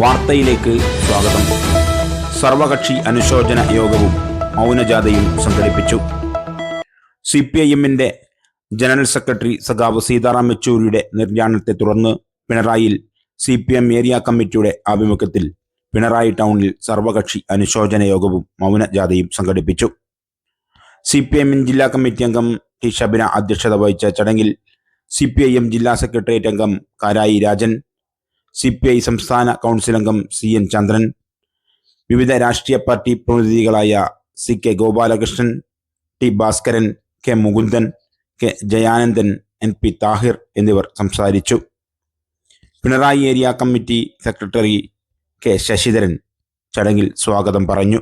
വാർത്തയിലേക്ക് സ്വാഗതം. സർവകക്ഷി അനുശോചന യോഗവും മൗനജാഥയും സംഘടിപ്പിച്ചു. സി പി ഐ എമ്മിന്റെ ജനറൽ സെക്രട്ടറി സഖാവ് സീതാറാം യെച്ചൂരിയുടെ നിര്യാണത്തെ തുടർന്ന് പിണറായിൽ സി പി എം ഏരിയ കമ്മിറ്റിയുടെ ആഭിമുഖ്യത്തിൽ പിണറായി ടൗണിൽ സർവകക്ഷി അനുശോചന യോഗവും മൗനജാഥയും സംഘടിപ്പിച്ചു. സി പി എമ്മിൻ ജില്ലാ കമ്മിറ്റി അംഗം ടി ഷബിന അധ്യക്ഷത വഹിച്ച ചടങ്ങിൽ സി പി ഐ എം ജില്ലാ സെക്രട്ടേറിയറ്റ് അംഗം Karayi Rajan C P I സംസ്ഥാന കൗൺസിൽ അംഗം സി എൻ ചന്ദ്രൻ വിവിധ രാഷ്ട്രീയ party പ്രതിനിധികളായ C K Gopalakrishnan T Bhaskaran K Mukundan K Jayanandan N P Thahir എന്നിവർ സംസാരിച്ചു. Pinarayi area committee secretary K Sasidharan ചടങ്ങിൽ സ്വാഗതം പറഞ്ഞു.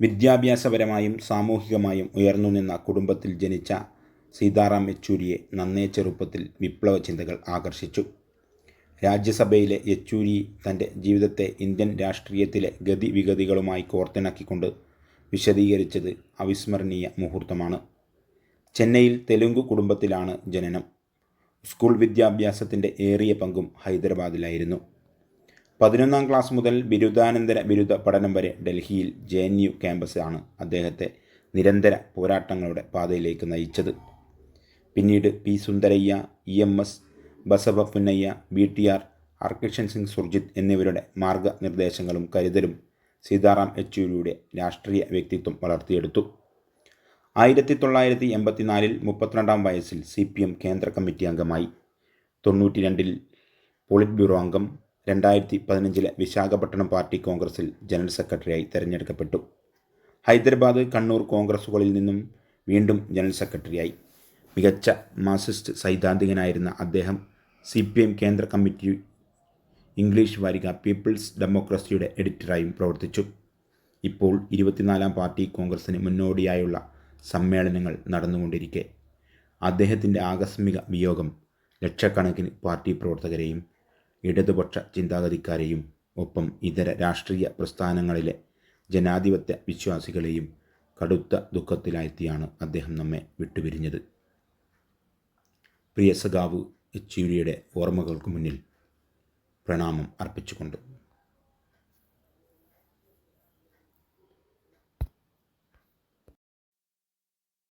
വിദ്യാഭ്യാസപരമായും സാമൂഹികമായും ഉയർന്നു നിന്ന കുടുംബത്തിൽ ജനിച്ച സീതാറാം യെച്ചൂരിയെ നന്നേ ചെറുപ്പത്തിൽ വിപ്ലവ ചിന്തകൾ ആകർഷിച്ചു. രാജ്യസഭയിലെ യെച്ചൂരി തന്റെ ജീവിതത്തെ ഇന്ത്യൻ രാഷ്ട്രീയത്തിലെ ഗതിവിഗതികളുമായി കോർത്തിണക്കിക്കൊണ്ട് വിശദീകരിച്ചത് അവിസ്മരണീയ മുഹൂർത്തമാണ്. ചെന്നൈയിൽ തെലുങ്ക് കുടുംബത്തിലാണ് ജനനം. സ്കൂൾ വിദ്യാഭ്യാസത്തിന്റെ ഏറിയ പങ്കും ഹൈദരാബാദിലായിരുന്നു. പതിനൊന്നാം ക്ലാസ് മുതൽ ബിരുദാനന്തര ബിരുദ പഠനം വരെ ഡൽഹിയിൽ ജെ എൻ യു ക്യാമ്പസാണ് അദ്ദേഹത്തെ നിരന്തര പോരാട്ടങ്ങളുടെ പാതയിലേക്ക് നയിച്ചത്. പിന്നീട് P Sundarayya E M S Basava Punnaiah B T R Harkishan Singh Surjeet എന്നിവരുടെ മാർഗനിർദ്ദേശങ്ങളും കരുതലും സീതാറാം യെച്ചൂരിയുടെ രാഷ്ട്രീയ വ്യക്തിത്വം വളർത്തിയെടുത്തു. ആയിരത്തി തൊള്ളായിരത്തി എൺപത്തിനാലിൽ മുപ്പത്തിരണ്ടാം വയസ്സിൽ സി പി എം കേന്ദ്ര കമ്മിറ്റി അംഗമായി. തൊണ്ണൂറ്റി രണ്ടിൽ പോളിറ്റ് ബ്യൂറോ അംഗം. രണ്ടായിരത്തി പതിനഞ്ചിലെ വിശാഖപട്ടണം പാർട്ടി കോൺഗ്രസിൽ ജനറൽ സെക്രട്ടറിയായി തെരഞ്ഞെടുക്കപ്പെട്ടു. ഹൈദരാബാദ് കണ്ണൂർ കോൺഗ്രസുകളിൽ നിന്നും വീണ്ടും ജനറൽ സെക്രട്ടറിയായി. മികച്ച മാർസിസ്റ്റ് സൈദ്ധാന്തികനായിരുന്ന അദ്ദേഹം സി പി എം കേന്ദ്ര കമ്മിറ്റി ഇംഗ്ലീഷ് വാരിക പീപ്പിൾസ് ഡെമോക്രസിയുടെ എഡിറ്ററായും പ്രവർത്തിച്ചു. ഇപ്പോൾ ഇരുപത്തിനാലാം പാർട്ടി കോൺഗ്രസിന് മുന്നോടിയായുള്ള സമ്മേളനങ്ങൾ നടന്നുകൊണ്ടിരിക്കെ. അദ്ദേഹത്തിന്റെ ആകസ്മിക വിയോഗം ലക്ഷക്കണക്കിന് പാർട്ടി പ്രവർത്തകരെയും ഇടതുപക്ഷ ചിന്താഗതിക്കാരെയും ഒപ്പം ഇതര രാഷ്ട്രീയ പ്രസ്ഥാനങ്ങളിലെ ജനാധിപത്യ വിശ്വാസികളെയും കടുത്ത ദുഃഖത്തിലാഴ്ത്തിയാണ് അദ്ദേഹം നമ്മെ വിട്ടുപിരിഞ്ഞത്. പ്രിയ സഖാവ് യെച്ചൂരിയുടെ ഓർമ്മകൾക്ക് മുന്നിൽ പ്രണാമം അർപ്പിച്ചുകൊണ്ട്